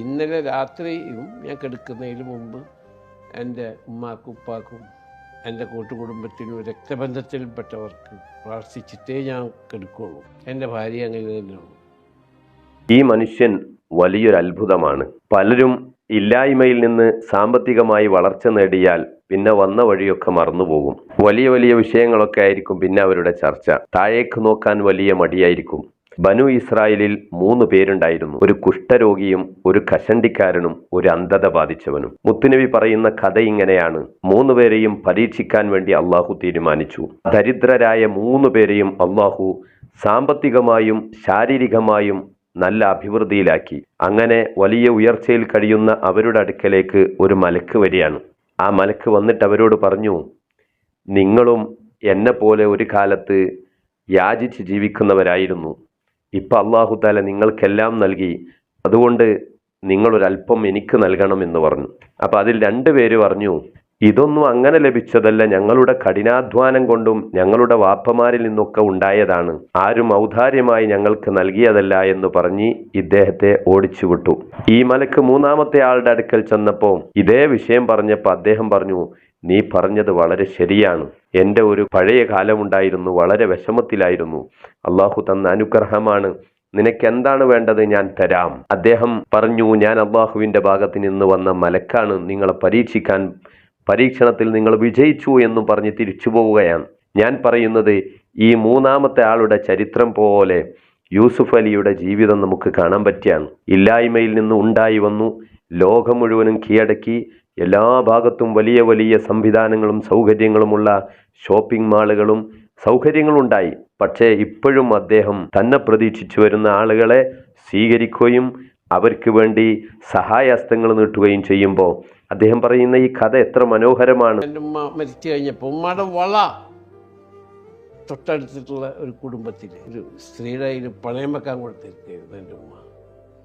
ഇന്നലെ രാത്രിയും ഞാൻ കിടക്കുന്നതിന് മുമ്പ് എന്റെ ഉമ്മാക്കും ഉപ്പാക്കും എന്റെ കൂട്ടുകുടുംബത്തിനും രക്തബന്ധത്തിൽപ്പെട്ടവർക്ക് പ്രാർത്ഥിച്ചിട്ടേ ഞാൻ കിടക്കുള്ളൂ. എന്റെ ഭാര്യ അങ്ങനെ തന്നെയാണ് ഈ മനുഷ്യൻ വലിയൊരു അത്ഭുതമാണ്. പലരും ഇല്ലായ്മയിൽ നിന്ന് സാമ്പത്തികമായി വളർച്ച നേടിയാൽ പിന്നെ വന്ന വഴിയൊക്കെ മറന്നുപോകും. വലിയ വലിയ വിഷയങ്ങളൊക്കെ ആയിരിക്കും പിന്നെ അവരുടെ ചർച്ച. താഴേക്ക് നോക്കാൻ വലിയ മടിയായിരിക്കും. ബനു ഇസ്രായേലിൽ മൂന്ന് പേരുണ്ടായിരുന്നു. ഒരു കുഷ്ഠരോഗിയും ഒരു കശണ്ടിക്കാരനും ഒരു അന്ധത ബാധിച്ചവനും. മുത്തുനബി പറയുന്ന കഥ ഇങ്ങനെയാണ്. മൂന്ന് പേരെയും പരീക്ഷിക്കാൻ വേണ്ടി അള്ളാഹു തീരുമാനിച്ചു. ദരിദ്രരായ മൂന്ന് പേരെയും അള്ളാഹു സാമ്പത്തികമായും ശാരീരികമായും നല്ല അഭിവൃദ്ധിയിലാക്കി. അങ്ങനെ വലിയ ഉയർച്ചയിൽ കഴിയുന്ന അവരുടെ അടുക്കലേക്ക് ഒരു മലക്ക് വരികയാണ്. ആ മലക്ക് വന്നിട്ട് അവരോട് പറഞ്ഞു നിങ്ങളും എന്നെ പോലെ ഒരു കാലത്ത് യാചിച്ച് ജീവിക്കുന്നവരായിരുന്നു. ഇപ്പം അള്ളാഹു താല നിങ്ങൾക്കെല്ലാം നൽകി. അതുകൊണ്ട് നിങ്ങളൊരല്പം എനിക്ക് നൽകണം എന്ന് പറഞ്ഞു. അപ്പം അതിൽ രണ്ട് പേര് പറഞ്ഞു ഇതൊന്നും അങ്ങനെ ലഭിച്ചതല്ല. ഞങ്ങളുടെ കഠിനാധ്വാനം കൊണ്ടും ഞങ്ങളുടെ വാപ്പമാരിൽ നിന്നൊക്കെ ഉണ്ടായതാണ്. ആരും ഔദാര്യമായി ഞങ്ങൾക്ക് നൽകിയതല്ല എന്ന് പറഞ്ഞ് ഇദ്ദേഹത്തെ ഓടിച്ചു വിട്ടു ഈ മലക്ക് മൂന്നാമത്തെ ആളുടെ അടുക്കൽ ചെന്നപ്പോൾ ഇതേ വിഷയം പറഞ്ഞപ്പോൾ അദ്ദേഹം പറഞ്ഞു നീ പറഞ്ഞത് വളരെ ശരിയാണ്. എന്റെ ഒരു പഴയ കാലമുണ്ടായിരുന്നു വളരെ വിഷമത്തിലായിരുന്നു. അള്ളാഹു തന്ന അനുഗ്രഹമാണ്. നിനക്ക് എന്താണ് വേണ്ടത് ഞാൻ തരാം. അദ്ദേഹം പറഞ്ഞു ഞാൻ അള്ളാഹുവിന്റെ ഭാഗത്ത് നിന്ന് വന്ന മലക്കാണ്. നിങ്ങളെ പരീക്ഷിക്കാൻ പരീക്ഷണത്തിൽ നിങ്ങൾ വിജയിച്ചു എന്നും പറഞ്ഞ് തിരിച്ചു പോവുകയാണ്. ഞാൻ പറയുന്നത് ഈ മൂന്നാമത്തെ ആളുടെ ചരിത്രം പോലെ യൂസുഫ് അലിയുടെ ജീവിതം നമുക്ക് കാണാൻ പറ്റിയാണ്. ഇല്ലായ്മയിൽ നിന്ന് ഉണ്ടായി വന്നു. ലോകം മുഴുവനും കീഴടക്കി. എല്ലാ ഭാഗത്തും വലിയ വലിയ സംവിധാനങ്ങളും സൗകര്യങ്ങളുമുള്ള ഷോപ്പിംഗ് മാളുകളും സൗകര്യങ്ങളുണ്ടായി. പക്ഷേ ഇപ്പോഴും അദ്ദേഹം തന്നെ പ്രതീക്ഷിച്ചു വരുന്ന ആളുകളെ സ്വീകരിക്കുകയും അവർക്ക് വേണ്ടി സഹായഹസ്തങ്ങൾ നീട്ടുകയും ചെയ്യുമ്പോൾ അദ്ദേഹം പറയുന്ന ഈ കഥ എത്ര മനോഹരമാണ്. എന്റെ ഉമ്മ മരിച്ചു കഴിഞ്ഞപ്പോൾ ഉമ്മയുടെ വള തൊട്ടടുത്തിട്ടുള്ള ഒരു കുടുംബത്തിൽ ഒരു സ്ത്രീയുടെ കയ്യിൽ പണയം വെക്കാൻ കൊടുത്തിരിക്കുകയായിരുന്നു എന്റെ ഉമ്മ.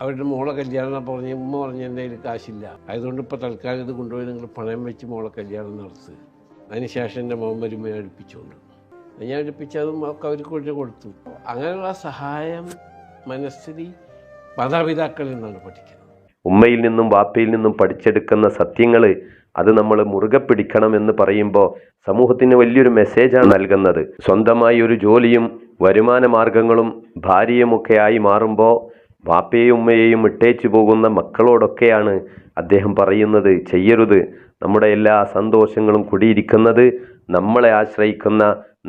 അവരുടെ മോളെ കല്യാണം പറഞ്ഞ് ഉമ്മ പറഞ്ഞ് എന്റെ കയ്യിൽ കാശില്ല. അതുകൊണ്ട് ഇപ്പോൾ തൽക്കാലം ഇത് കൊണ്ടുപോയി നിങ്ങൾ പണയം വെച്ച് മോളെ കല്യാണം നടത്തുക അതിനുശേഷം എന്റെ മോൻ വരുമ്പോൾ ഞാൻ അടുപ്പിച്ചുകൊണ്ട് ഞാൻ അടുപ്പിച്ചതും ഒക്കെ അവർക്ക് കൊടുത്തു. അങ്ങനെയുള്ള സഹായം മനസ്ഥിതി മാതാപിതാക്കളിൽ നിന്നാണ് പഠിക്കുന്നത്. ഉമ്മയിൽ നിന്നും വാപ്പയിൽ നിന്നും പഠിച്ചെടുക്കുന്ന സത്യങ്ങൾ അത് നമ്മൾ മുറുകെ പിടിക്കണം എന്ന് പറയുമ്പോൾ സമൂഹത്തിന് വലിയൊരു മെസ്സേജാണ് നൽകുന്നത്. സ്വന്തമായി ഒരു ജോലിയും വരുമാന മാർഗങ്ങളും ഭാര്യയുമൊക്കെ ആയി മാറുമ്പോൾ വാപ്പയെയും ഉമ്മയെയും ഇട്ടേച്ചു പോകുന്ന മക്കളോടൊക്കെയാണ് അദ്ദേഹം പറയുന്നത് ചെയ്യരുത്. നമ്മുടെ എല്ലാ സന്തോഷങ്ങളും കുടിയിരിക്കുന്നത് നമ്മളെ ആശ്രയിക്കുന്ന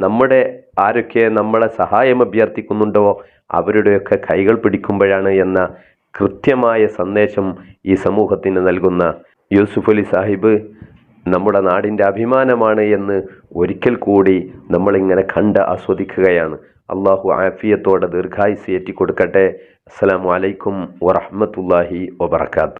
നമ്മുടെ ആരൊക്കെ നമ്മളെ സഹായം അഭ്യർത്ഥിക്കുന്നുണ്ടോ അവരുടെയൊക്കെ കൈകൾ പിടിക്കുമ്പോഴാണ് എന്ന കൃത്യമായ സന്ദേശം ഈ സമൂഹത്തിന് നൽകുന്ന. യൂസുഫ് അലി സാഹിബ് നമ്മുടെ നാടിന്റെ അഭിമാനമാണ് എന്ന് ഒരിക്കൽ കൂടി നമ്മളിങ്ങനെ കണ്ട് ആസ്വദിക്കുകയാണ്. അള്ളാഹു ആഫിയത്തോടെ ദീർഘായുസ് ഏറ്റിക്കൊടുക്കട്ടെ. അസ്സാം വലൈക്കും അലൈക്കും വറഹ്മത്തുള്ളാഹി വബർക്കാത്തു